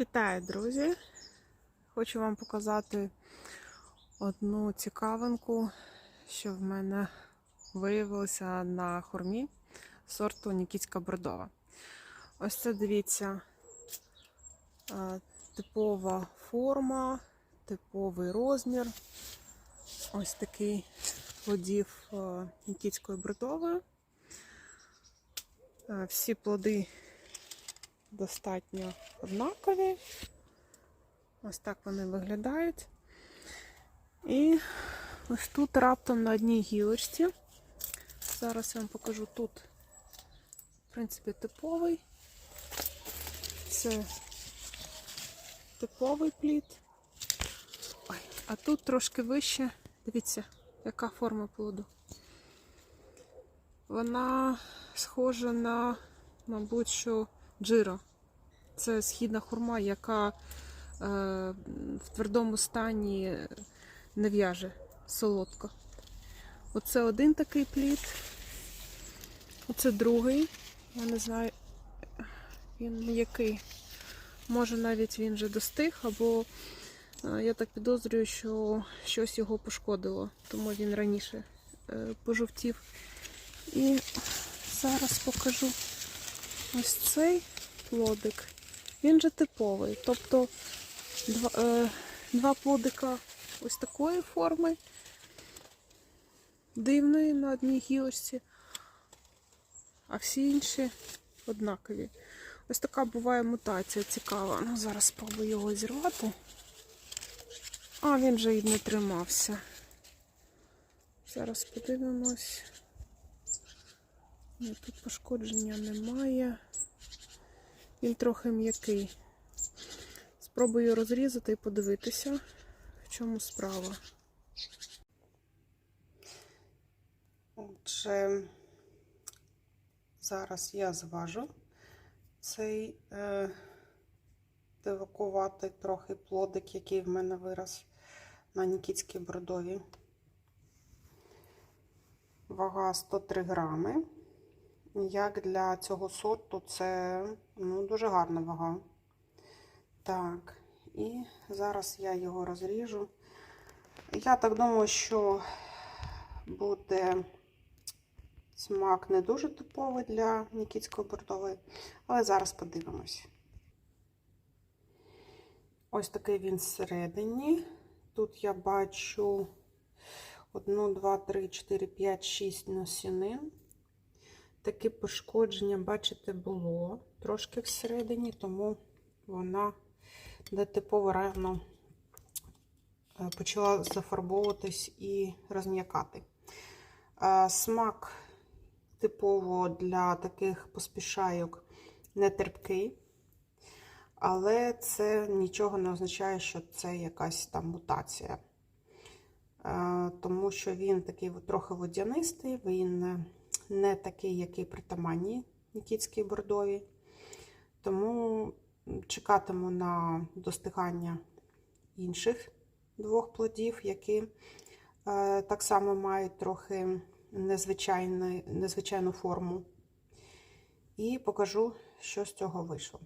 Вітаю, друзі! Хочу вам показати одну цікавинку, що в мене виявилося на хурмі сорту Нікітська Бордова. Ось це дивіться е, типова форма, типовий розмір. Ось такий плодів е, Нікітської Бордової. Е, Всі плоди достатньо однакові. Ось так вони виглядають. І ось тут раптом на одній гілочці. Зараз я вам покажу тут, в принципі, типовий. Це типовий плід. Ой, а тут трошки вище. Дивіться, яка форма плоду. Вона схожа на, мабуть, що джиро. Це східна хурма, яка е, в твердому стані не в'яже солодко. Оце один такий плід. Оце другий. Я не знаю, він який. Може навіть він вже достиг, або е, я так підозрюю, що щось його пошкодило, тому він раніше е, пожовтів. І зараз покажу ось цей плодик. Він же типовий. Тобто два, е, два плодика ось такої форми, дивної на одній гілочці, а всі інші однакові. Ось така буває мутація цікава. Ну, зараз спробую його зірвати. А, він же і не тримався. Зараз подивимось. Тут пошкодження немає. Він трохи м'який. Спробую розрізати і подивитися, в чому справа. Отже, зараз я зважу цей е, дивакуватий трохи плодик, який в мене вирос на Нікітській бродові. Вага 103 грами. Як для цього сорту, це ну, дуже гарна вага. Так, і зараз я його розріжу. Я так думаю, що буде смак не дуже типовий для Нікітської бордової, але зараз подивимось. Ось такий він всередині. Тут я бачу 1, 2, 3, 4, 5, 6 насінин. Таке пошкодження, бачите, було трошки всередині, тому вона нетипово рано е, почала зафарбовуватись і розм'якати. Е, Смак типово для таких поспішайок не терпкий, але це нічого не означає, що це якась там мутація. Е, Тому що він такий трохи водянистий, він не такий, який притаманні Нікітській бордові. Тому чекатиму на достигання інших двох плодів, які е, так само мають трохи незвичайну, форму. І покажу, що з цього вийшло.